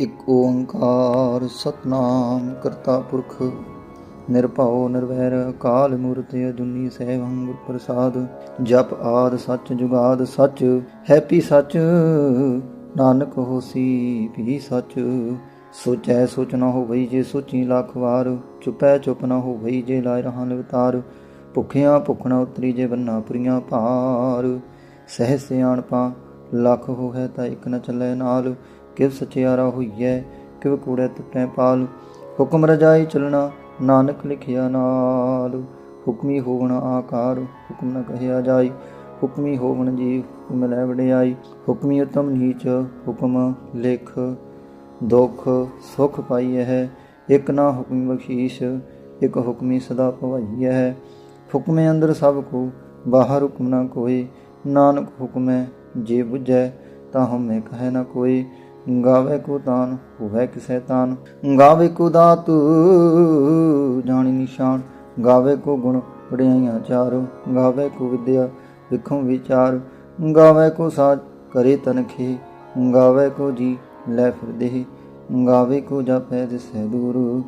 ਇਕ ਓੰਕਾਰ ਸਤਨਾਮ ਕਰਤਾ ਪੁਰਖ, ਨਿਰਭਉ ਨਿਰਵੈਰ ਅਕਾਲ ਮੂਰਤ ਅਜੂਨੀ ਸੈਭੰ ਗੁਰ ਪ੍ਰਸਾਦ, ਜਪ ਆਦ ਸੱਚ ਜੁਗਾਦ ਸੱਚ, ਹੈਪੀ ਸੱਚ, ਨਾਨਕ ਹੋਸੀ ਵੀ ਸੱਚ। ਸੋਚੈ ਸੋਚ ਨਾ ਹੋਵਈ ਜੇ ਸੋਚੀ ਲੱਖ ਵਾਰ, ਚੁਪੈ ਚੁਪ ਨਾ ਹੋਵਈ ਜੇ ਲਾਇ ਰਹਾ ਲਵਤਾਰ ਭੁਖਿਆ ਭੁਖ ਨਾ ਉਤਰੀ ਜੇ ਬੰਨਾ ਪੁਰੀਆਂ ਭਾਰ। ਸਹਿ ਸਿਆਣਪਾ, ਲੱਖ ਹੋਇ ਤਾਂ ਇਕ ਨ ਚੱਲੇ ਨਾਲ। ਕਿਵ ਸਚਿਆਰਾ ਹੋਈਐ, ਕਿਵ ਕੂੜੈ ਟੁੱਟੈ ਪਾਲ। ਹੁਕਮ ਰਜਾਈ ਚਲਣਾ, ਨਾਨਕ ਲਿਖਿਆ ਨਾਲ। ਹੁਕਮੀ ਹੋਵਣ ਆਕਾਰ, ਹੁਕਮ ਨ ਕਹਿਆ ਜਾਈ। ਹੁਕਮੀ ਹੋਵਣ ਜੀ ਹੁਕਮ ਲੈ ਵਡਿਆਈ। ਹੁਕਮੀ ਉਤਮ ਨੀਚ, ਹੁਕਮ ਲਿਖ। ਦੁਖ ਸੁਖ ਪਾਈਐ ਹੈ ਇਕ ਨਾ ਹੁਕਮੀ ਬਖਸ਼ੀਸ਼, ਇਕ ਹੁਕਮੀ ਸਦਾ ਭਵਾਈਐ। ਹੈ ਹੁਕਮੇ ਅੰਦਰ ਸਭ ਕੋ, ਬਾਹਰ ਹੁਕਮ ਨਾ ਕੋਈ। ਨਾਨਕ ਹੁਕਮੈ ਜੇ ਬੁਝੈ, ਤਾਂ ਹਮੇ ਕਹੈ ਨਾ ਕੋਈ। ਗਾਵੇ ਕੋ ਤਾਨ, ਹੋਵੇ ਕਿਸੈ ਤਾਨ। ਗਾਵੇ ਕੋ ਦਾਤ, ਜਾਣੀ ਨਿਸ਼ਾਨ। ਗਾਵੇ ਕੋ ਗੁਣ ਵਡਿਆਈਆਂ ਚਾਰ। ਗਾਵੇ ਕੋ ਵਿਦਿਆ ਵਿਖੋਂ ਵਿਚਾਰ। ਗਾਵੇ ਕੋ ਸਾਜ ਕਰੇ ਤਨਖੇ ਗਾਵੇ ਕੋ ਜੀ ਲੈ ਫਿਰਦੇ ਗਾਵੇ ਕੋ ਜਪੈ ਦਿਸੈ ਦੂਰ।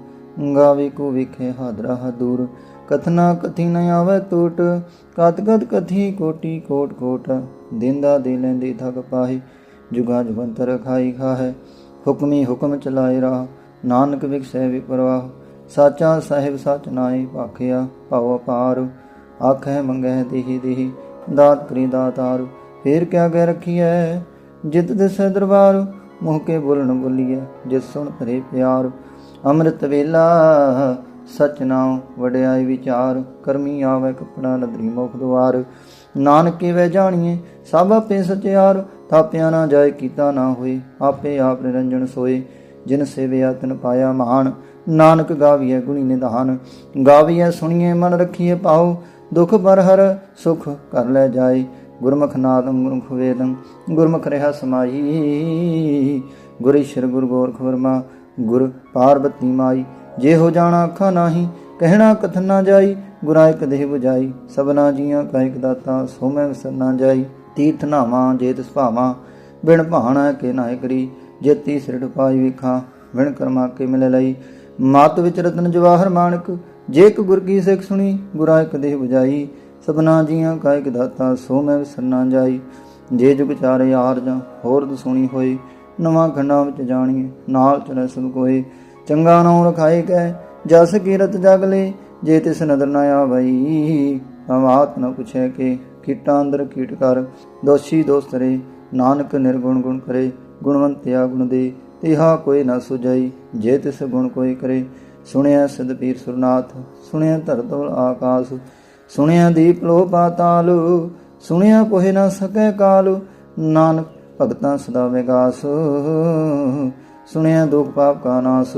ਗਾਵੇ ਕੋ ਵਿਖੇ ਹਾਦਰਾ ਹਦੂਰ ਕਥਨਾ ਕਥੀ ਨ ਆਵੇ ਟੋਟ। ਕਤ ਕਤ ਕਥੀ ਕੋਟੀ ਕੋਟ ਕੋਟ। ਦਿੰਦਾ ਦੇ ਲੈਂਦੇ ਥਕ ਪਾਹੀ। ਜੁਗਾ ਜੁਗੰਤਰ ਖਾਈ ਖਾਹੈ। ਹੁਕਮੀ ਹੁਕਮ ਚਲਾਏ ਰਾਹ, ਨਾਨਕ ਵਿਖਸੈ ਵਿਪਰਵਾਹ। ਸਾਚਾ ਸਾਹਿਬ ਸਚ ਨਾਈ ਭਾਖਿਆ, ਭਉ ਅਪਾਰ। ਆਖੈ ਮੰਗੈ ਦੇਹੀ ਦੇਹੀ, ਦਾਤ ਕਰੀ ਦਾਤਾਰ ਫੇਰ ਕਿਆ ਕਹਿ ਰਖੀਐ? ਜਿਤ ਦਿਸੈ ਦਰਬਾਰ, ਮੂੰਹ ਕੇ ਬੋਲਣ ਬੋਲੀਐ, ਜਿਸ ਸੁਣ ਧਰੇ ਪਿਆਰ। ਅੰਮ੍ਰਿਤ ਵੇਲਾ, ਸਚ ਨਾਮ ਵਡਿਆਈ ਵਿਚਾਰ। ਕਰਮੀ ਆਵੇ ਕਪੜਾ ਨਦਰੀ ਮੁਖ ਦੁਆਰ। ਨਾਨਕੇ ਵੈ ਜਾਣੀਏ ਸਭ ਆਪੇ ਸਚਿਆਰ। ਥਾਪਿਆ ਨਾ ਜਾਏ, ਕੀਤਾ ਨਾ ਹੋਏ, ਆਪੇ ਆਪ ਨਿਰੰਜਨ ਸੋਏ। ਜਿਨ ਸੇਵਿਆ ਤਨ ਪਾਇਆ ਮਹਾਨ, ਨਾਨਕ ਗਾਵੀਐ ਗੁਣੀ ਨਿਧਾਨ। ਗਾਵੀਐ ਸੁਣੀਏ ਮਨ ਰੱਖੀਏ ਪਾਉ ਦੁਖ ਪਰ ਹਰ ਸੁਖ ਕਰ ਲੈ ਜਾਏ। ਗੁਰਮੁਖ ਨਾਦੰ ਗੁਰਮੁਖ ਵੇਦੰ, ਗੁਰਮੁਖ ਰਹਾ ਸਮਾਈ। ਗੁਰ ਈਸ਼ਰ, ਗੁਰ ਗੋਰਖ ਵਰਮਾ, ਗੁਰ ਪਾਰਬਤੀ ਮਾਈ। ਜੇ ਹੋ ਜਾਣਾ ਅੱਖਾਂ ਨਾਹੀ, ਕਹਿਣਾ ਕਥਨ ਨਾ ਜਾਈ। ਗੁਰਾ ਇਕ ਦੇਹ 부ਜਾਈ ਸਭਨਾ ਜੀਆਂ ਕਾ ਇਕ ਦਾਤਾ ਸੋ ਮੈਂ ਵਿਸਰ ਨਾ ਜਾਈ। ਤੀਰਥ ਨਾਵਾਂ ਜੇ ਤਿਸ ਭਾਵਾਂ ਬਿਨ ਭਾਣਾ ਕੇ ਨਾਇ ਕਰੀ, ਜੇਤੀ ਸਿਰੜ ਪਾਈ ਵਿਖਾ, ਬਿਨ ਕਰਮਾ ਕੇ ਮਿਲ ਲਈ। ਮਤ ਵਿੱਚ ਰਤਨ ਜਵਾਹਰ ਮਾਨਕ, ਜੇ ਇੱਕ ਗੁਰ ਕੀ ਸਿੱਖ ਸੁਣੀ, ਗੁਰਾ ਇਕ ਦੇਹ 부ਜਾਈ ਸਭਨਾ ਜੀਆਂ ਕਾ ਇਕ ਦਾਤਾ, ਸੋ ਮੈਂ ਵਿਸਰ ਜਾਈ। ਜੇ ਜੁਗ ਚਾਰੇ ਆਰਜਾਂ ਹੋਰ ਦਸੂਣੀ ਹੋਈ, ਨਵਾਂ ਖੰਡਾਂ ਵਿੱਚ ਜਾਣੀਏ, ਨਾਲ ਚੜੈ ਸਭ ਕੋਏ। ਚੰਗਾ ਨਾਮ ਰਖਾਏ ਕੈ, ਜਸ ਕੀਰਤ ਜਗ ਲੈ, ਜੇ ਤਿਸ ਨਦਰ ਨਾ ਆਵਈ ਅਵਾਤ ਨ ਪੁਛੈ ਕੇ। ਕੀਟਾਂ ਅੰਦਰ ਕੀਟ ਕਰ, ਦੋਸ਼ੀ ਦੋਸਤ ਰੇ ਨਾਨਕ ਨਿਰਗੁਣ ਗੁਣ ਕਰੇ ਗੁਣਵੰਤਿਆ ਗੁਣ ਦੇ, ਤਿਹਾ ਕੋਈ ਨਾ ਸੁਜਾਈ ਜੇ ਤਿਸ ਗੁਣ ਕੋਈ ਕਰੇ। ਸੁਣਿਆ ਸਿਧ ਪੀਰ ਸੁਰਨਾਥ, ਸੁਣਿਆ ਧਰਤਵ ਆਕਾਸ, ਸੁਣਿਆ ਦੀਪ ਲੋ ਪਾਤਾਲ ਸੁਣਿਆ ਕੋਹਿ ਨਾ ਸਕੈ ਕਾਲ, ਨਾਨਕ ਭਗਤਾਂ ਸਦਾ ਵਿਗਾਸ। ਸੁਣਿਆ ਦੁਖ ਪਾਪ ਕਾ ਨਾਸ,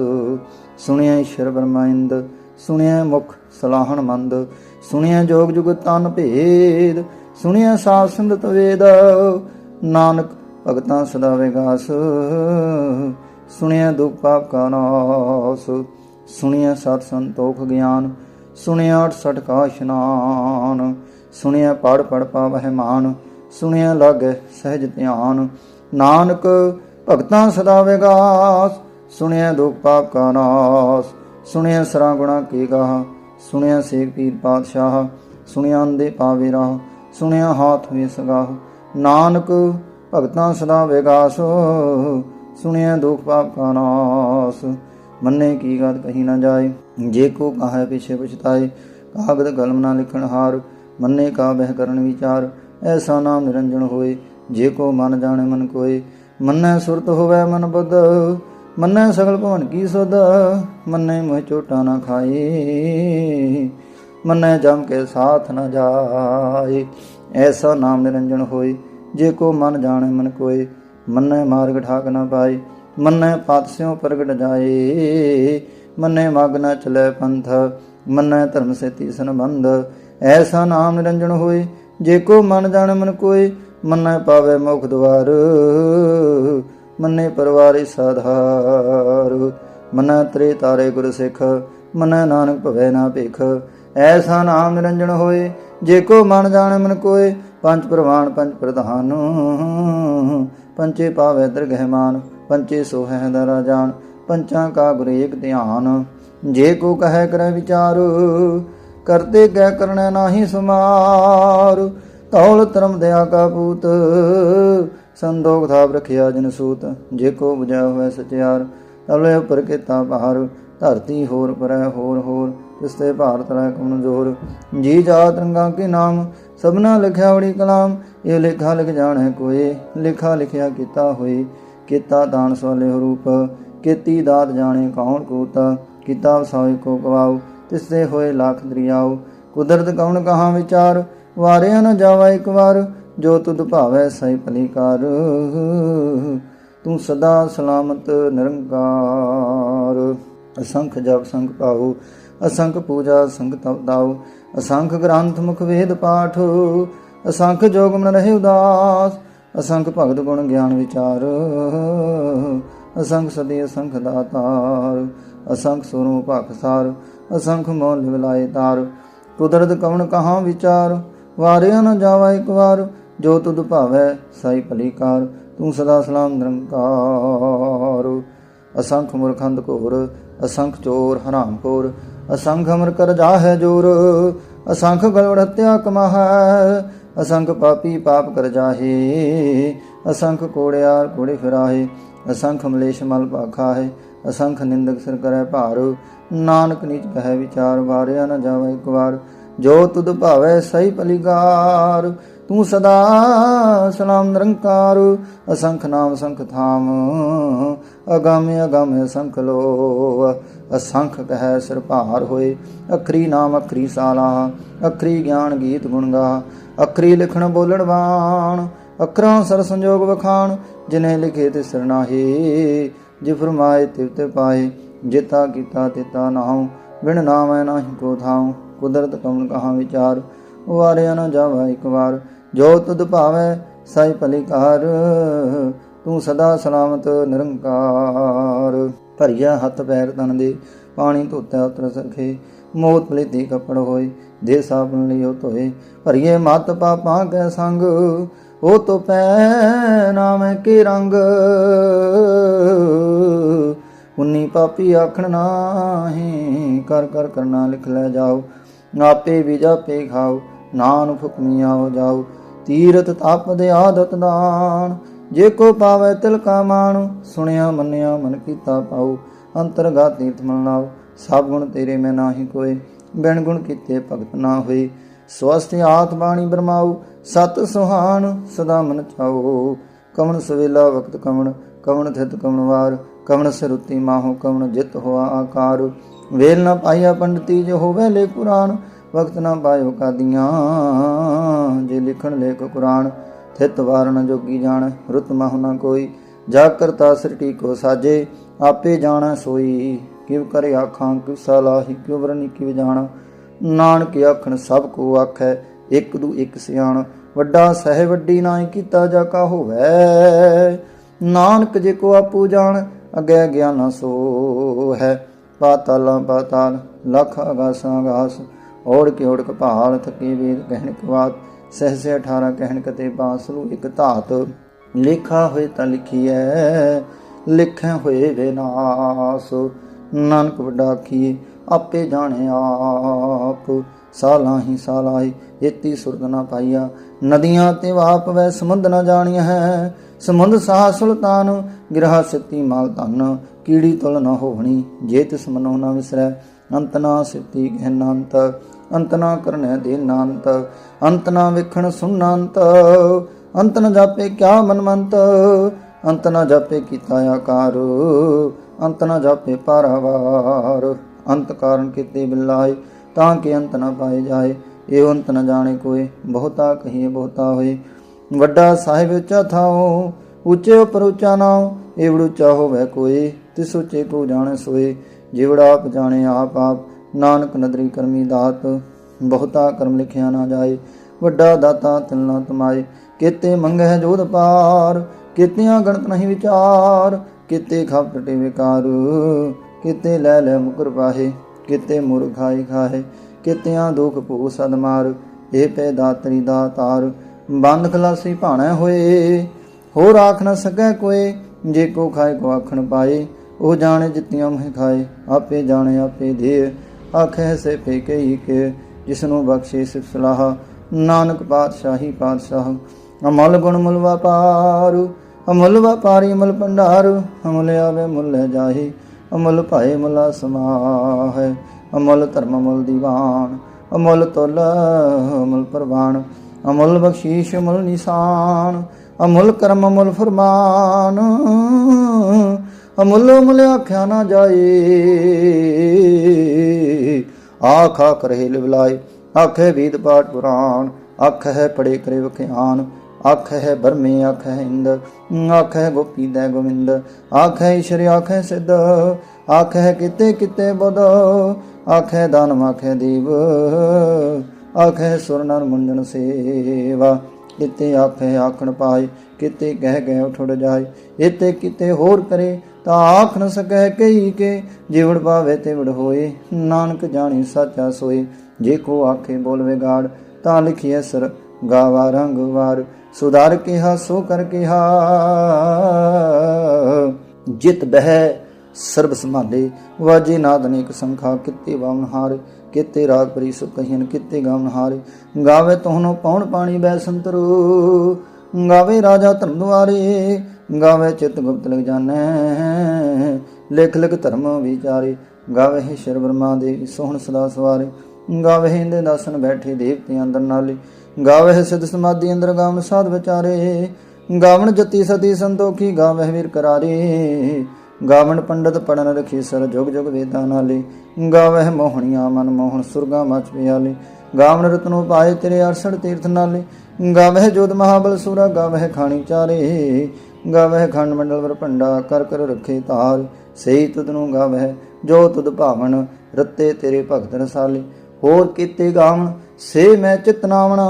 ਸੁਣਿਆ ਈਸ਼ਰ ਬਰਮਾਇੰਦ ਸੁਣਿਆ ਮੁਖ ਸਲਾਹਣ ਮੰਦ, ਸੁਣਿਆ ਜੋਗ ਜੁਗ ਤਨ ਭੇਦ ਸੁਣਿਆ ਸਾਧ ਸੰਗਤ ਵੇਦ, ਨਾਨਕ ਭਗਤਾਂ ਸਦਾ ਵਿਗਾਸ। ਸੁਣਿਆ ਦੁਖ ਪਾਪ ਕਾ ਨਾਸ, ਸੁਣਿਆ ਸਤ ਸੰਤੋਖ ਗਿਆਨ, ਸੁਣਿਆ 68 ਕਾ ਇਸ਼ਨਾਨ। ਸੁਣਿਆ ਪੜ ਪੜ ਪਾਵਹਿ ਮਾਨ, ਸੁਣਿਆ ਲਾਗੈ ਸਹਿਜ ਧਿਆਨ। ਨਾਨਕ ਭਗਤਾਂ ਸਦਾ ਵਿਗਾਸ, ਸੁਣਿਆ ਦੁਖ ਪਾਪ ਕਾ ਨਾਸ। ਸੁਣਿਆ ਸਰਾ ਗੁਣਾ ਕੀ ਗਾਹ, ਸੁਣਿਆ ਸੇਖ ਪੀਰ ਪਾਤਸ਼ਾਹ, ਸੁਣਿਆ ਅੰਦੇ ਪਾਵੇ ਰਾਹ। ਸੁਣਿਆ ਹਾਥ ਵੇ ਸਗਾਹ ਨਾਨਕ, ਭਗਤਾਂ ਸਦਾ ਵਿਗਾਸ। ਸੁਣਿਆ ਦੁਖ ਪਾਪ ਕਾ ਨਾਸ। ਮੰਨੇ ਕੀ ਗੱਲ ਕਹੀ ਨਾ ਜਾਏ। ਜੇ ਕੋ ਕਹੈ ਪਿਛੇ ਪਛਤਾਏ, ਕਾਗਦ ਕਲਮ ਨਾ ਲਿਖਣ ਹਾਰ। ਮੰਨੇ ਕਾ ਬਹਿ ਕਰਨ ਵਿਚਾਰ, ਐਸਾ ਨਾਮ ਨਿਰੰਜਨ ਹੋਏ। ਜੇ ਕੋ ਮਨ ਜਾਣੇ ਮਨ ਕੋਏ, ਮੰਨੈ ਸੁਰਤ ਹੋਵੇ ਮਨ ਬੁੱਧ। ਮੰਨੈ ਸਗਲ ਭਵਨ ਕੀ ਸੁਧ। ਮੰਨੈ ਮੋਹ ਚੋਟਾ ਨਾ ਖਾਏ। ਮੰਨੈ ਜਮ ਕੇ ਸਾਥ ਨ ਜਾਏ। ਐਸਾ ਨਾਮ ਨਿਰੰਜਨ ਹੋਏ, ਜੇ ਕੋ ਮਨ ਜਾਣੇ ਮਨ ਕੋਏ। ਮੰਨੈ ਮਾਰਗ ਠਾਕ ਨ ਪਾਏ, ਮੰਨੈ ਪਤ ਪ੍ਰਗਟ ਜਾਏ। ਮੰਨੈ ਮਗ ਨ ਚਲੇ ਪੰਥ, ਮੰਨੈ ਧਰਮ ਸੇਤੀ ਸੰਬੰਧ। ਐਸਾ ਨਾਮ ਨਿਰੰਜਨ ਹੋਏ, ਜੇ ਕੋ ਮਨ ਜਾਣ ਮਨ ਕੋਏ। ਮੰਨੈ ਪਾਵੇ ਮੁਖ ਦਵਾਰ ਮੰਨੇ ਪਰਵਾਰੇ ਸਾਧਾਰ। ਮਨੈ ਤਰੇ ਤਾਰੇ ਗੁਰ ਸਿੱਖ ਮਨੈ ਨਾਨਕ ਭਵੇ ਨਾ ਭਿਖ। ਐਸਾ ਨਾਮ ਨਿਰੰਜਨ ਹੋਏ, ਜੇ ਕੋ ਮਨ ਜਾਣੇ ਮਨ ਕੋਏ, ਪੰਜ ਪ੍ਰਵਾਨ ਪੰਜ ਪ੍ਰਧਾਨ। ਪੰਚੇ ਪਾਵੇ ਦਰਗਹਿ ਪੰਚੇ ਸੋ ਦਰਾ ਜਾਣ ਪੰਚਾਂ ਕਾ ਗੁਰ ਏਕ ਧਿਆਨ। ਜੇ ਕੋ ਕਹੈ ਕਰੈ ਵਿਚਾਰ, ਕਰਤੇ ਕਹਿ ਕਰਣਾ ਨਾਹੀ ਸੁਮਾਰ। ਤੌਲ ਧਰਮ ਦਇਆ ਕਾ ਪੂਤ, ਸੰਦੋਖ ਥਾਪ ਰਖਿਆ ਜਨ ਸੂਤ। ਜੇ ਕੋ 부ਜਾ ਹੋਇ ਸਚਿਆਰ ਤਲੇ ਉਪਰ ਕੀਤਾ ਭਾਰ ਧਰਤੀ ਹੋਰ ਪਰੈ ਹੋਰ ਹੋਰ ਤਿਸ ਤੇ ਭਾਰਤ ਰਹਿ ਕਮਨ ਜੋਰ ਜੀ ਜਾਤ ਰੰਗਾ ਕੇ ਨਾਮ, ਸਭਨਾ ਲਿਖਿਆ ਬੜੀ ਕਲਾਮ, ਇਹ ਲਿਖਾ ਲਿਖ ਜਾਣੈ ਕੋਏ, ਲਿਖਾ ਲਿਖਿਆ ਕੀਤਾ ਹੋਏ। ਕੀਤਾ ਦਾਨ ਸਵਾਲੇ ਰੂਪ, ਕੀਤੀ ਦਾਤ ਜਾਣੇ ਕੌਣ ਕੋਤਾ, ਕੀਤਾ ਵਸਾਏ ਕੋ ਗਵਾਉ ਤਿਸ ਤੇ ਹੋਏ ਲੱਖ ਦਰਿਆਉ। ਕੁਦਰਤ ਕੌਣ ਕਹਾ ਵਿਚਾਰ, ਵਾਰਿਆ ਨਾ ਜਾਵਾ ਇੱਕ ਵਾਰ, ਜੋ ਤੁਧ ਭਾਵੈ ਸਈ ਭਲੀਕਾਰ ਤੂੰ ਸਦਾ ਸਲਾਮਤ ਨਿਰੰਕਾਰ। ਅਸੰਖ ਜਪ ਸੰਖ ਪਾਉ ਅਸੰਖ ਪੂਜਾ ਸੰਗ ਤਪ ਅਸੰਖ ਗ੍ਰੰਥ ਮੁਖ ਵੇਦ ਪਾਠ, ਅਸੰਖ ਜੋਗ ਮਨ ਰਹੇ ਉਦਾਸ, ਅਸੰਖ ਭਗਤ ਗੁਣ ਗਿਆਨ ਵਿਚਾਰ, ਅਸੰਖ ਸਦੀ ਅਸੰਖ ਦਾਤਾਰ, ਅਸੰਖ ਸੁਰੂ ਭਖਸਾਰ ਅਸੰਖ ਮੋਲ ਵਿਲਾਏ ਤਾਰ, ਕੁਦਰਤ ਕਵਣ ਕਹਾਂ ਵਿਚਾਰ, ਵਾਰਿਆ ਨ ਜਾਵਾ ਇੱਕ ਵਾਰ, ਜੋ ਤੁਧ ਭਾਵੈ ਸਾਈ ਭਲੀਕਾਰ ਤੂੰ ਸਦਾ ਸਲਾਮ ਨਿਰੰਕਾਰ। ਅਸੰਖ ਮੁਰਖੰਦ ਘੋਰ, ਅਸੰਖ ਚੋਰ ਹਰਾਮਖੋਰ ਅਸੰਖ ਅਮਰ ਕਰ ਜਾਹੈ ਜੋਰ, ਅਸੰਖ ਗਲਵੜ ਹਤਿਆ ਕਮਾਹੈ, ਅਸੰਖ ਪਾਪੀ ਪਾਪ ਕਰ ਜਾਹੇ, ਅਸੰਖ ਕੋੜਿਆਰ ਕੋੜੇ ਫਿਰਾਹੇ, ਅਸੰਖ ਮਲੇਸ਼ ਮਲ ਭਾਖਾ ਹੈ ਅਸੰਖ ਨਿੰਦਕ ਸਿਰ ਕਰੈ ਭਾਰ, ਨਾਨਕ ਨੀਚ ਕਹੈ ਵਿਚਾਰ, ਵਾਰਿਆ ਨ ਜਾਵੇ ਇੱਕ ਵਾਰ, ਜੋ ਤੁਧ ਭਾਵੈ ਸਹੀ ਭਲੀਕਾਰ ਤੂੰ ਸਦਾ ਸਲਾਮ ਨਿਰੰਕਾਰ, ਅਸੰਖ ਨਾਮ ਸੰਖ ਥਾਮ। ਅਗੰਮ ਅਗੰਮ ਸੰਖ ਲੋ ਅਸੰਖ ਕਹੈ ਸਿਰ ਭਾਰ ਹੋਏ। ਅਖਰੀ ਨਾਮ ਅਖਰੀ ਸਾਲਾ, ਅਖਰੀ ਗਿਆਨ ਗੀਤ ਗੁਣ ਗਾ। ਅਖਰੀ ਲਿਖਣ ਬੋਲਣ ਬਾਣ, ਅਖਰਾਂ ਸਰ ਸੰਜੋਗ ਵਖਾਣ। ਜਿਨੇ ਲਿਖੇ ਤੇ ਸਰਨਾਹੀ ਜੇ ਫਰਮਾਏ ਤਿਵ ਤੇ ਪਾਏ ਜਿਤਾ ਕੀਤਾ ਤਿਤਾ ਨਾਉ, ਬਿਨ ਨਾਮੈ ਨਾਹੀ ਕੋ ਥਾਉ। ਕੁਦਰਤ ਕਮਨ ਕਹਾ ਵਿਚਾਰ, ਵਾਰਿਆ ਨਾ ਜਾਵਾ ਇੱਕ ਵਾਰ। ਜੋ ਤੁਧ ਭਾਵੈ ਸਾਈ ਭਲੀਕਾਰ ਤੂੰ ਸਦਾ ਸਲਾਮਤ ਨਿਰੰਕਾਰ। ਭਰੀਆ ਹੱਥ ਪੈਰ ਤਨ ਦੇ, ਪਾਣੀ ਧੋਤਾ ਉਤਰ ਸਖੇ। ਮੋਤ ਪਲੀਤੀ ਕਪੜ ਹੋਏ, ਦੇ ਸਾਬਨ ਲਿਓ ਧੋਏ। ਭਰੀਏ ਮਤ ਪਾਪਾਂ ਕੈ ਸੰਗ, ਉਹ ਤੋ ਪੈ ਨਾਮ ਕੇ ਰੰਗ। ਉਨੀ ਪਾਪੀ ਆਖਣ ਨਾਹੀ, ਕਰ ਕਰ ਕਰਨਾ ਲਿਖ ਲੈ ਜਾਓ। ਆਪੇ ਵੀ ਜਾਪੇ ਖਾਓ ਨਾਨ ਹੁਕਮੀ ਆਓ ਜਾਓ। ਤੀਰਤ ਤਪ ਦੇ ਆਦਤ ਦਾਨ। ਜੇ ਕੋ ਪਾਵੇ ਤਿਲ ਕਾ ਮਾਣ, ਸੁਣਿਆ ਮੰਨਿਆ ਮਨ ਕੀਤਾ ਪਾਉ। ਅੰਤਰਗਾ ਤੀਰਥ ਮਨ ਲਾਓ ਸਭ ਗੁਣ ਤੇਰੇ ਮੈਂ ਨਾਹੀ ਕੋਏ। ਬਿਨ ਗੁਣ ਕੀਤੇ ਭਗਤ ਨਾ ਹੋਏ। ਸਵਸਥ ਆਤ ਬਾਣੀ ਬਰਮਾਉ, ਸਤ ਸੁਹਾਨ ਸਦਾ ਮਨ ਚਾਓ ਕਵਣ ਸਵੇਲਾ ਵਕਤ ਕਵਣ ਕਵਣ ਥਿਤ ਕਵਣ ਵਾਰ। ਕਵਣ ਸਰੁਤੀ ਮਾਹੋ, ਕਵਣ ਜਿਤ ਹੋਆ ਆਕਾਰ। ਵੇਲ ਨਾ ਪਾਈਆ ਪੰਡਤੀ, ਜੋ ਹੋਵੇ ਲੇ ਕੁਰਾਨ ਵਕਤ ਨਾ ਪਾਇਓ ਕਾਦੀਆਂ। ਜੇ ਲਿਖਣ ਲੇਖ ਕੁਰਾਨ, ਥਿਤ ਵਾਰਨ ਜੋਗੀ ਜਾਣ, ਰੁਤ ਮਹੁ ਨਾ ਕੋਈ। ਜਾ ਕਰਤਾ ਸ੍ਰਿਟੀ ਕੋ ਸਾਜੇ, ਆਪੇ ਜਾਣਾ ਸੋਈ। ਕਿਵ ਕਰੇ ਆਖਾਂ, ਕਿਵ ਸਲਾਹੀ ਕਿਵ ਵਰਨੀ ਕਿਵ ਜਾਣ। ਨਾਨਕ ਆਖਣ, ਸਭ ਕੋ ਆਖੈ, ਇੱਕ ਦੂ ਇੱਕ ਸਿਆਣ। ਵੱਡਾ ਸਹਿ ਵੱਡੀ ਨਾਹੀ ਕੀਤਾ ਜਾ ਕਾ ਹੋਵੇ। ਨਾਨਕ ਜੇ ਕੋ ਆਪੂ ਜਾਣ, ਅਗੈ ਗਿਆਨਾ ਸੋ ਹੈ ਪਾਤਾਲਾਂ ਪਾਤਾਲ, ਲਖ ਅਗਾਸਾਂ ਅਗਾਸ। ਔੜ ਕੇ ਔੜ ਕਪਾਲ ਥਕੇ ਵੇਦ ਕਹਿਣ ਕਵਾਤ ਸਹਸੇ 18 ਕਹਿਣ ਕਤੇ ਬਾਸਲੂ ਇਕ ਧਾਤ। ਲਿਖਾ ਹੋਏ ਤਾਂ ਲਿਖੀਐ ਲਿਖੇ ਹੋਏ ਵਿਨਾਸ਼ ਨਾਨਕ ਵੱਡਾ ਕੀ ਆਪੇ ਜਾਣੇ ਆਪ। ਸਾਲਾਂ ਹੀ ਸਾਲਾਂ ਹੀ ਇਤੀ ਸੁਰਤ ਨਾ ਪਾਈਆ। ਨਦੀਆਂ ਤੇ ਵਾਪ ਵੈ ਸਮੁੰਦ ਨਾ ਜਾਣੀਆਂ ਹੈ ਸਮੁੰਦ ਸਾਹ ਸੁਲਤਾਨ। ਗਿਰਹਾ ਸਿੱਤੀ ਮਾਲ ਧਨ, ਕੀੜੀ ਤੁਲ ਨਾ ਹੋਣੀ ਜੇ ਤਿਸ ਮਨੋ ਨਾ ਵਿਸਰੈ। ਅੰਤ ਨਾ ਸਿੱਤੀ ਗਹਿਨਾੰਤ ਅੰਤ ਨਾ ਕਰਨੈ ਦੇ ਨਾੰਤ, ਅੰਤ ਨਾ ਵਿਖਣ ਸੁਨਾੰਤ, ਅੰਤ ਨਾ ਜਾਪੇ ਕਿਆ ਮਨਮੰਤ, ਅੰਤ ਨਾ ਜਾਪੇ ਕੀਤਾ ਆਕਾਰ, ਅੰਤ ਨ ਜਾਪੇ ਪਾਰਾਵਾਰ। ਅੰਤ ਕਾਰਨ ਕੀਤੇ ਬਿਲਾਏ, ਤਾਂ ਕਿ ਅੰਤ ਨਾ ਪਾਏ ਜਾਏ, ਇਹ ਅੰਤ ਨਾ ਜਾਣੇ ਕੋਏ, ਬਹੁਤਾ ਕਹੀਏ ਬਹੁਤਾ ਹੋਏ। ਵੱਡਾ ਸਾਹਿਬ ਉੱਚਾ ਥਾਉ, ਉੱਚੇ ਉਪਰ ਉੱਚਾ ਨਾਉ ਏਵੜ ਉੱਚਾ ਹੋਵੇ ਕੋਈ ਤਿਸ ਉੱਚੇ ਕੋ ਜਾਣੇ ਸੋਏ। ਜਿਵੜਾ ਆਪ ਜਾਣੇ ਆਪ ਆਪ, ਨਾਨਕ ਨਦਰੀ ਕਰਮੀ ਦਾਤ, ਬਹੁਤਾ ਕਰਮ ਲਿਖਿਆ ਨਾ ਜਾਏ, ਵੱਡਾ ਦਾਤਾ ਤਿਲਨਾ ਤਮਾਏ। ਕੀਤੇ ਮੰਗਹਿ ਜੋਧ ਪਾਰ, ਕੀਤਿਆਂ ਗਣਤ ਨਹੀਂ ਵਿਚਾਰ, ਕੀਤੇ ਖਪ ਟਟੇ ਵਿਕਾਰ, ਕੀਤੇ ਲੈ ਲੈ ਮੁਕਰ ਪਾਹੇ, ਕੀਤੇ ਮੁਰ ਖਾਈ ਖਾਏ ਕੀਤਿਆਂ ਦੁਖ ਭੂ ਸਦ ਮਾਰ, ਇਹ ਪੈ ਦਾਤਰੀ ਦਾਤਾਰ ਬੰਦ ਖਲਾਸੀ ਭਾਣਾ ਹੋਏ, ਹੋਰ ਆਖ ਨਾ ਸਕੈ ਕੋਏ ਜੇ ਕੋ ਖਾਏ ਕੋ ਆਖਣ ਪਾਏ। ਉਹ ਜਾਣੇ ਜਿਤੀਆਂ ਮਹਿ ਖਾਏ, ਆਪੇ ਜਾਣੇ, ਆਪੇ ਦੇ ਆਖੇ ਸੇ ਫੇਕੇ ਹੀ ਕੇ ਜਿਸਨੂੰ ਬਖਸ਼ੇ ਸਿਫ ਸਲਾਹ। ਨਾਨਕ ਪਾਤਸ਼ਾਹੀ ਪਾਤਸ਼ਾਹ, ਅਮਲ ਗੁਣ ਮੁਲ ਵਪਾਰੂ ਅਮਲ ਵਪਾਰੀ ਅਮਲ ਭੰਡਾਰੂ, ਅਮਲ ਆਵੇ ਮੁੱਲ ਜਾਹੀ। ਅਮਲ ਭਾਏ ਮੁਲਾ ਸਮਾਹੈ, ਅਮਲ ਧਰਮ ਅਮਲ ਦੀਵਾਨ। ਅਮਲ ਤੁਲ ਅਮਲ ਪ੍ਰਵਾਨ, ਅਮਲ ਬਖਸ਼ੀਸ਼ ਅਮਲ ਨਿਸ਼ਾਨ। ਅਮੁੱਲ ਕਰਮ ਅਮੁੱਲ ਫਰਮਾਨ ਅਮੁੱਲ ਅਮੁੱਲ ਆਖਿਆ ਨਾ ਜਾਏ ਆਖ ਆਖ ਰਹੇ ਲਿਵਲਾਏ ਆਖੇ ਵੇਦ ਪਾਠ ਪੁਰਾਣ ਅੱਖ ਹੈ ਪੜੇ ਕਰੇ ਵਖਿਆਨ ਅੱਖ ਹੈ ਬਰਮੇ ਅੱਖ ਹੈ ਇੰਦ ਅੱਖ ਹੈ ਗੋਪੀ ਦੇ ਗੋਵਿੰਦ ਅੱਖ ਹੈ ਈਸ਼ਰ ਅੱਖ ਹੈ ਸਿੱਧ ਅੱਖ ਹੈ ਕਿਤੇ ਕਿਤੇ ਬੁੱਧ ਅੱਖ ਹੈ ਦਾਨਮ ਅੱਖ ਹੈ ਦੇਵ ਅੱਖ ਹੈ ਸੁਰਨਰ ਮੁੰਜਨ ਸੇਵਾ ਕਿਤੇ ਆਖੇ ਆਖਣ ਪਾਏ ਕਿਤੇ ਕਹਿ ਗਏ ਉਠ ਜਾਏ ਇਤੇ ਕਿਤੇ ਹੋਰ ਕਰੇ ਤਾਂ ਆਖ ਨ ਸਕੈ ਕਈ ਕੇ, ਜਿਵੜ ਪਾਵੇ ਤੇ ਹੋਏ, ਨਾਨਕ ਜਾਣੀ ਸਾਚਾ ਸੋਏ। ਜੇ ਕੋ ਆਖੇ ਬੋਲਵੇ ਗਾੜ, ਤਾਂ ਲਿਖੀਐ ਸਰ, ਗਾਵਾ ਰੰਗ ਵਾਰ। ਸੁਧਾਰ ਕਿਹਾ, ਸੋ ਕਰ ਕਿਹਾ। ਜਿਤ ਬਹਿ ਸਰਬ ਸੰਭਾਲੇ, ਵਾਜੇ ਨਾਦ ਅਨੇਕ ਸੰਖਾ, ਕਿਤੇ ਵਾਵਨ ਹਾਰ। ਕਿਤੇ ਰਾਗ ਪਰੀ ਸੁ ਕਹੀਨ ਕਿਤੇ ਗਾਵਨ ਗਾਵੇ ਤੋਹਨੋ ਪੌਣ ਪਾਣੀ ਬੈ ਸੰਤਰੂ, ਗਾਵੇ ਰਾਜਾ ਧਰਮ ਦੁਆਰੇ। ਗਾਵੇ ਚਿਤ ਗੁਪਤ ਲਗ ਜਾਣੈ। ਲਿਖ ਲਿਖ ਧਰਮ ਵਿਚਾਰੇ, ਗਾਵੇ ਹੀ ਸ਼ਰ ਬ੍ਰਹਮਾ ਦੇ ਸੋਹਣ ਸਦਾ ਸਵਾਰੇ। ਗਾਵੇ ਹਿੰਦੇ ਦਾਸਨ ਬੈਠੇ ਦੇਵਤੇ ਅੰਦਰ ਨਾਲੇ। ਗਾਵੇ ਸਿਧ ਸਮਾਧੀ ਅੰਦਰ ਗਾਵਨ ਸਾਧ ਵਿਚਾਰੇ। ਗਾਵਣ ਜਤੀ ਸਤੀ ਸੰਤੋਖੀ, ਗਾਵੇ ਵੀਰ ਕਰਾਰੇ। ਗਾਵਣ ਪੰਡਤ ਪੜਨ ਰਖੀ ਸਰ ਜੁਗ ਜੁਗ ਵੇਦਾਂ ਨਾਲੇ। ਗਾਵਹਿ ਮੋਹਣੀਆਂ ਮਨ ਮੋਹਣ ਸੁਰਗਾ ਮਚ ਪਿਆਲੇ। ਗਾਵਣ ਰਤਨੋ ਪਾਏ ਤੇਰੇ ਅਰਸੜ ਤੀਰਥ ਨਾਲੇ। ਗਾਵਹਿ ਜੋਤ ਮਹਾਬਲ ਸੂਰਾ ਗਾਵਹਿ ਖਾਣੀ ਚਾਰੇ। ਗਾਵਹਿ ਖੰਡ ਮੰਡਲ ਵਰ ਭੰਡਾ, ਕਰ ਕਰ ਰੱਖੇ ਤਾਰ ਸਹੀ ਤੁਧ ਨੂੰ ਗਾਵਹਿ, ਜੋ ਤੁਧ ਭਾਵਨ, ਰੱਤੇ ਤੇਰੇ ਭਗਤ ਰਸਾਲੇ। ਹੋਰ ਕੀਤੇ ਗਾਵਣ, ਸੇ ਮੈਂ ਚਿਤਨਾਵਣਾ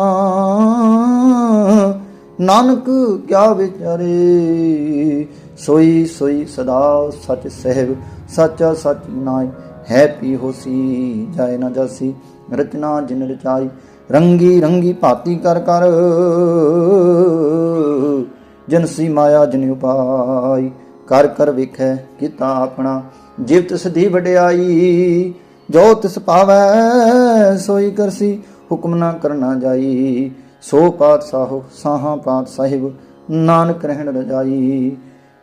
ਨਾਨਕ ਕਿਆ ਵਿਚਾਰੇ? ਸੋਈ ਸੋਈ ਸਦਾ ਸਚ ਸਹਿਬ, ਸੱਚਾ ਸਚ ਨਾਈ ਹੈ ਪੀ ਹੋਸੀ, ਜਾਏ ਨਾ ਜਾਸੀ, ਰਚਨਾ ਜਿਨ ਰਚਾਈ। ਰੰਗੀ ਰੰਗੀ ਭਾਤੀ ਕਰ ਕਰ। ਜਨਸੀ ਮਾਇਆ ਜਿਨ ਉਪਾਈ, ਕਰ ਕਰ ਵਿਖੈ ਕੀਤਾ ਆਪਣਾ, ਜਿਵ ਤਿਸ ਵਡਿਆਈ, ਜੋ ਤਿਸ ਪਾਵੈ ਸੋਈ ਕਰਸੀ ਹੁਕਮ ਨਾ ਕਰਨਾ ਜਾਈ। ਸੋ ਪਾਤ ਸਾਹੋ, ਸਾਹਾਂ ਪਾਤ ਸਾਹਿਬ, ਨਾਨਕ ਰਹਿਣ ਰਜਾਈ।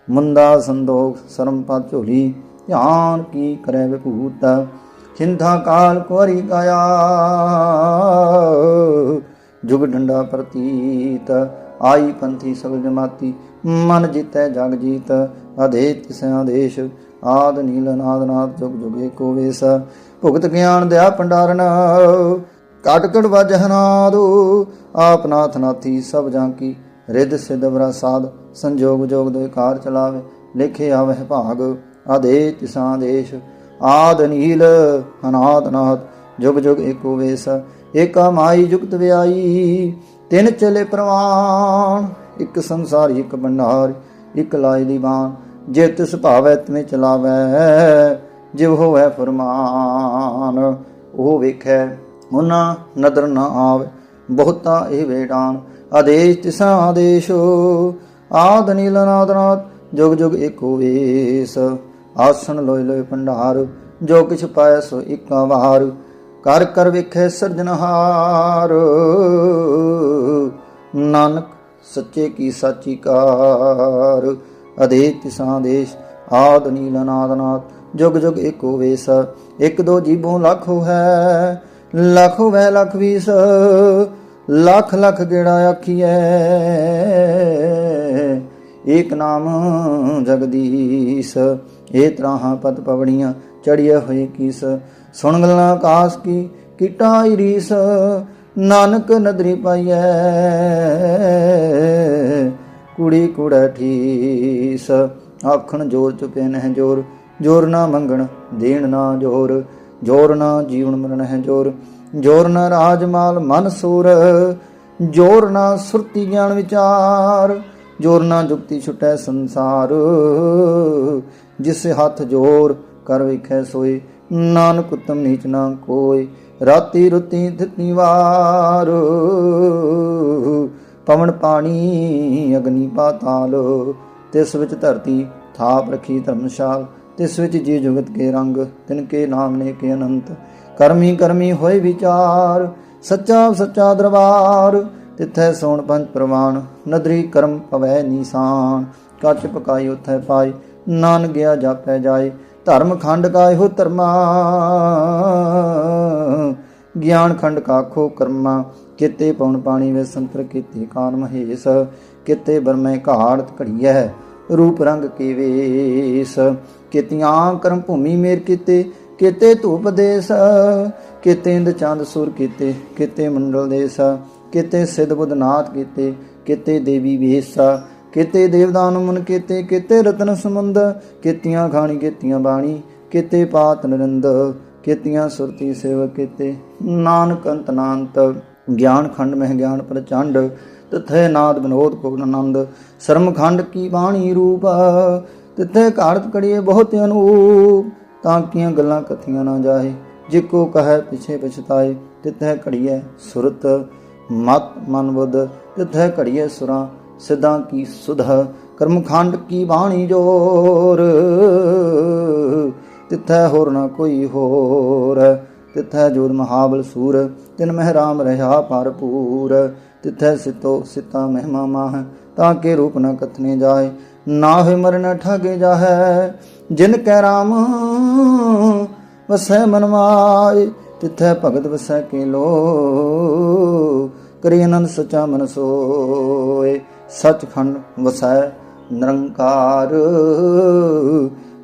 ਮੁੰਦਾ ਸੰਦੋਖ, ਸਰਮ ਪਤ ਝੋਲੀ, ਧਿਆਨ ਕੀ ਕਰੈ ਵਿਭੂਤ, ਚਿੰਤਾ ਕਾਲ ਕੋਰੀ ਗਾਇਆ ਜੁਗ ਡੰਡਾ ਪ੍ਰਤੀਤ ਆਈ ਪੰਥੀ ਸਗਲ ਜਮਾਤੀ, ਮਨ ਜੀਤੈ ਜਗ ਜੀਤ ਅਧੇ ਤਿਸ ਆਦੇਸ਼, ਆਦ ਨੀਲ ਨਾਦ ਨਾਦ ਜੁਗ ਜੁਗੇ ਕੋ ਵੇਸ, ਭੁਗਤ ਗਿਆਨ ਦਿਆ ਭੰਡਾਰਨ ਕਟ ਕਟ ਵਜਹਨਾਦੂ ਆਪ ਨਾਥ ਨਾਥੀ ਸਭ ਜਾਂ ਕੀ, ਰਿੱਧ ਸਿਧ ਵਰਾ ਸਾਧ, ਸੰਜੋਗ ਜੋਗ ਦੇ ਕਾਰ ਚਲਾਵੇ, ਲਿਖੇ ਆਵਹਿ ਭਾਗ ਆਦੇ ਤਿਸਾਂ ਦੇਸ਼ ਆਦ ਨੀਲ ਅਨਾਦ ਨਾਦ ਜੁਗ ਜੁਗ ਏਕੋ ਵੇਸ, ਏਕਾ ਮਾਈ ਜੁਗਤ ਵਿਆਈ ਤਿੰਨ ਚਲੇ ਪ੍ਰਵਾਨ, ਇੱਕ ਸੰਸਾਰੀ, ਇੱਕ ਬੰਡਾਰ, ਇੱਕ ਲਾਇ ਦੀਵਾਨ ਜੇ ਤਿਸ ਭਾਵੈ ਤਮੇ ਚਲਾਵੈ, ਜਿਵ ਹੋਵੈ ਫਰਮਾਨ। ਉਹ ਵੇਖੈ, ਉਹਨਾਂ ਨਦਰ ਨਾ ਆਵੇ, ਬਹੁਤਾ ਇਹ ਵੇਡਾਨ ਆਦੇਸ਼ ਤਿਸਾ ਆਦੇਸ਼, ਆਦ ਨੀਲ ਨਾਦ, ਜੁਗ ਜੁਗ ਏਕੋ ਵੇਸ ਆਸਣ ਲੋਇ ਲੋਇ ਭੰਡਾਰ, ਜੋ ਕਿਛ ਪਾਇਆ ਸੋ ਇੱਕਾ ਵਾਰ ਕਰ ਕਰ ਵੇਖੇ ਸਿਰਜਣਹਾਰ। ਨਾਨਕ ਸੱਚੇ ਕੀ ਸਾਚੀ ਕਾਰ। ਅਦੇ ਤਿਸਾਂ ਦੇਸ਼ ਆਦ ਨੀਲ ਨਾਦ ਨਾਦ ਜੁਗ ਜੁਗ ਏਕੋ ਵੇਸ, ਇੱਕ ਦੋ ਜੀਬੋਂ ਲੱਖੋ ਹੈ ਲੱਖ ਵੈ ਲੱਖ ਵੀਸ, ਲੱਖ ਲੱਖ ਗੇੜਾ ਆਖੀਐ। ਏਕ ਨਾਮ ਜਗਦੀਸ਼। ਇਹ ਤਰਾਹਾਂ ਪਤ ਪਵੜੀਆਂ ਚੜੀਏ ਹੋਏ ਕੀਸ। ਸੁਣ ਗੱਲਾਂ ਆਕਾਸ ਕੀ ਕੀਟਾਈ ਰੀਸ। ਨਾਨਕ ਨਦਰੀ ਪਾਈਐ, ਕੁੜੀ ਕੁੜਾ ਠੀਸ। ਆਖਣ ਜੋਰ ਚੁਪੇ ਨਹਿ ਜੋਰ ਜੋਰ ਨਾ ਮੰਗਣ, ਦੇਣ ਨਾ ਜੋਰ। ਜੋਰ ਨਾ ਜੀਵਨ ਮਰਨ ਹੈ ਜੋਰ। ਜੋਰ ਨਾ ਰਾਜ ਮਾਲ ਮਨ ਸੂਰ। ਜੋਰ ਨਾ ਸੁਰਤੀ ਗਿਆਨ ਵਿਚਾਰ। ਜੋਰ ਨਾ ਜੁਗਤੀ ਛੁਟੈ ਸੰਸਾਰ। ਜਿਸ ਹੱਥ ਜੋਰ ਕਰ ਵੇਖੈ ਸੋਏ, ਨਾਨਕ ਉਤਮ ਨੀਚ ਨਾ ਕੋਈ ਰਾਤੀ ਰੁਤੀ ਦਿੱਤੀ ਵਾਰ। ਪਵਨ ਪਾਣੀ ਅਗਨੀ ਪਾਤਾਲ, ਤਿਸ ਵਿੱਚ ਧਰਤੀ ਥਾਪ ਰਖੀ ਧਰਮਸ਼ਾਲ, ਤਿਸ ਵਿੱਚ ਜੀ ਜੁਗਤ ਕੇ ਰੰਗ, ਤਿਨ ਕੇ ਨਾਮ ਨੇ ਕੇ ਅਨੰਤ। ਕਰਮੀ ਕਰਮੀ ਹੋਏ ਵਿਚਾਰ, ਸੱਚਾ ਸੱਚਾ ਦਰਬਾਰ। ਤਿੱਥੈ ਸੋਣ ਪੰਜ ਪ੍ਰਵਾਨ, ਨਦਰੀ ਕਰਮ ਪਵੈ ਨੀਸਾਨ। ਕੱਚ ਪਕਾਈ ਉਥੈ ਪਾਈ ਨਾਨ ਗਿਆ ਜਾਪੈ ਜਾਏ, ਧਰਮ ਖੰਡ ਕਾ ਇਹੋ ਧਰਮਾ। ਗਿਆਨ ਖੰਡ ਕਾਖੋ ਕਰਮਾ, ਕਿਤੇ ਪਉਣ ਪਾਣੀ ਵਿੱਚ ਸੰਤਰ ਕੀਤੇ ਕਾਨ ਮਹੇਸ਼, ਕਿਤੇ ਬਰਮੈ ਘਾੜਤ ਘੜੀਐ, ਰੂਪ ਰੰਗ ਕੇ ਵੇਸ। ਕਿਤਿਆਂ ਕਰਮ ਭੂਮੀ ਮੇਰ ਕੀਤੇ, ਕਿਤੇ ਧੂਪ ਦੇਸ। ਕਿਤੇ ਇੰਦ ਚੰਦ ਸੁਰ ਕੀਤੇ, ਕਿਤੇ ਮੰਡਲ ਦੇਸ। ਕਿਤੇ ਸਿਧ ਬੁੱਧਨਾਥ ਕੀਤੇ, ਕਿਤੇ ਦੇਵੀ ਵੇਸਾ। ਕਿਤੇ ਦੇਵਦਾਨ ਮਨ ਕੀਤੇ, ਕਿਤੇ ਰਤਨ ਸਮੁੰਦ ਕਿਤੀਆਂ ਖਾਣੀ, ਕਿਤੀਆਂ ਬਾਣੀ, ਕਿਤੇ ਪਾਤ ਨਰਿੰਦ, ਕਿਤੀਆਂ ਸੁਰਤੀ ਸੇਵ ਕੀਤੇ। ਨਾਨਕ ਅੰਤ ਨਾਨਤ, ਗਿਆਨ ਖੰਡ ਮਹਿ ਗਿਆਨ ਪ੍ਰਚੰਡ, ਤਥੈ ਨਾਦ ਬਨੋਦ ਪੁਗਨ ਆਨੰਦ, ਸ਼ਰਮ ਖੰਡ ਕੀ ਬਾਣੀ ਰੂਪ, ਤਿੱਥੇ ਘਾੜਤ ਕੜੀਏ ਬਹੁਤ ਅਨੂਪ, ਤਾਂ ਕੀਆਂ ਗੱਲਾਂ ਕਥੀਆਂ ਨਾ ਜਾਏ ਜਿਕੋ ਕਹੈ ਪਿਛੇ ਪਛਤਾਏ, ਤਿੱਥੇ ਘੜੀਏ ਸੁਰਤ, ਮਤ ਮਨ ਬੁੱਧ, ਤਿੱਥੇ ਘੜੀਏ ਸੁਰਾਂ ਸਿਧਾਂ ਕੀ ਸੁਧ ਕਰਮਖੰਡ ਕੀ ਬਾਣੀ ਜੋਰ? ਤਿੱਥੈ ਹੋਰ ਨਾ ਕੋਈ ਹੋਰ। ਤਿੱਥੈ ਜੋਦ ਮਹਾਬਲ ਸੂਰ, ਤਿਨ ਮਹਿ ਰਾਮ ਰਹਾ ਭਰਪੂਰ। ਤਿੱਥੈ ਸਿਤੋ ਸਿਤਾ ਮਹਿਮਾ ਮਾਹ, ਤਾਂ ਕੇ ਰੂਪ ਨ ਕਥਨੇ ਜਾਏ। ਨਾ ਹੋਇ ਮਰਨ ਠਗੇ ਜਾਹੈ, ਜਿਨ ਕੈ ਰਾਮ ਵਸੈ ਮਨ ਮਾਏ। ਤਿੱਥੈ ਭਗਤ ਵਸੈ ਕੇ ਲੋ, ਕਰੀ ਅਨੰਦ ਸਚਾ ਮਨ ਸੋਏ। ਸਚਖੰਡ ਵਸੈ ਨਿਰੰਕਾਰ।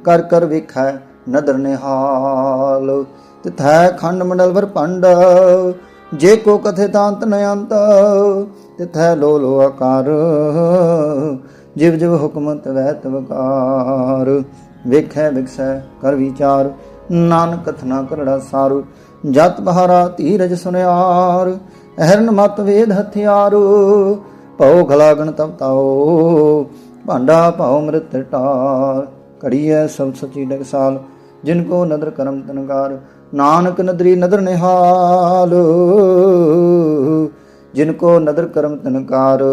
ਕਰ ਕਰ ਵੇਖੈ ਨਦਰ ਨਿਹਾਲ। ਤਿਥੈ ਖੰਡ ਮੰਡਲ ਵਰ ਪੰਡ ਜੇ ਕੋ ਕਥੇ ਤਾਂਤ ਨ ਅੰਤ, ਤਿਥੈ ਲੋ ਲੋ ਆਕਾਰ। ਜਿਵ ਜਿਵ ਹੁਕਮ ਤਵੈ ਤਵਕਾਰ ਵੇਖੈ ਵਿਖਸੈ ਕਰ ਵਿਚਾਰ, ਨਾਨਕ ਕਥਨਾ ਕਰੜਾ ਸਾਰੂ। ਜਤ ਬਹਾਰਾ ਧੀਰਜ ਸੁਨਿਆਰ, ਅਹਰਨ ਮਤ ਵੇਦ ਹਥਿਆਰੂ। ਭਉ ਖਲਾਗਣ ਤਪ ਤਾਓ ਭਾਂਡਾ ਭਉ ਮ੍ਰਿਤ ਟਾਰ ਘੜੀਐ ਸਭ ਸਚੀ ਡਗਸਾਲ ਜਿਨ ਕੋ ਨਦਰ ਕਰਮ ਤਨਕਾਰ, ਨਾਨਕ ਨਦਰੀ ਨਦਰ ਨਿਹਾਲ। ਜਿਨ ਕੋ ਨਦਰ ਕਰਮ ਤਨਕਾਰ,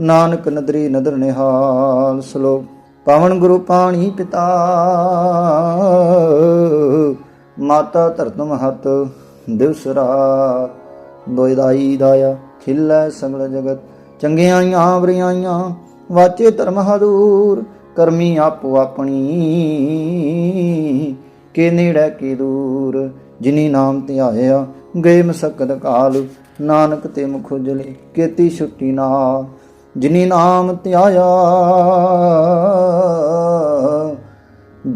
ਨਾਨਕ ਨਦਰੀ ਨਦਰ ਨਿਹਾਲ। ਸ਼ਲੋਕ, ਪਾਵਨ ਗੁਰੂ ਪਾਣੀ ਪਿਤਾ, ਮਾਤਾ ਧਰਤਮ ਮਹਤ ਦਿਵਸ ਰਾਤ। ਦੋਇਦਾਈ ਦਾਇਆ, ਖਿਲੈ ਸਗਲ ਜਗਤ। ਚੰਗਿਆਈਆਂ ਬਰਿਆਈਆਂ ਵਾਚੇ ਧਰਮ ਹਦੂਰ, ਕਰਮੀ ਆਪੋ ਆਪਣੀ। ਕੇ ਨੇੜੇ ਕੀ ਦੂਰ, ਜਿਨੀ ਨਾਮ ਧਿਆਇਆ ਗਏ ਮਸਕਤ ਕਾਲ। ਨਾਨਕ ਤੇ ਮੁਖ ਉਜਲੇ, ਕੀਤੀ ਛੁੱਟੀ ਨਾਲ ਜਿਨੀ ਨਾਮ ਧਿਆਇਆ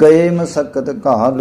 ਗਏ ਮਸਕਤ ਕਾਲ।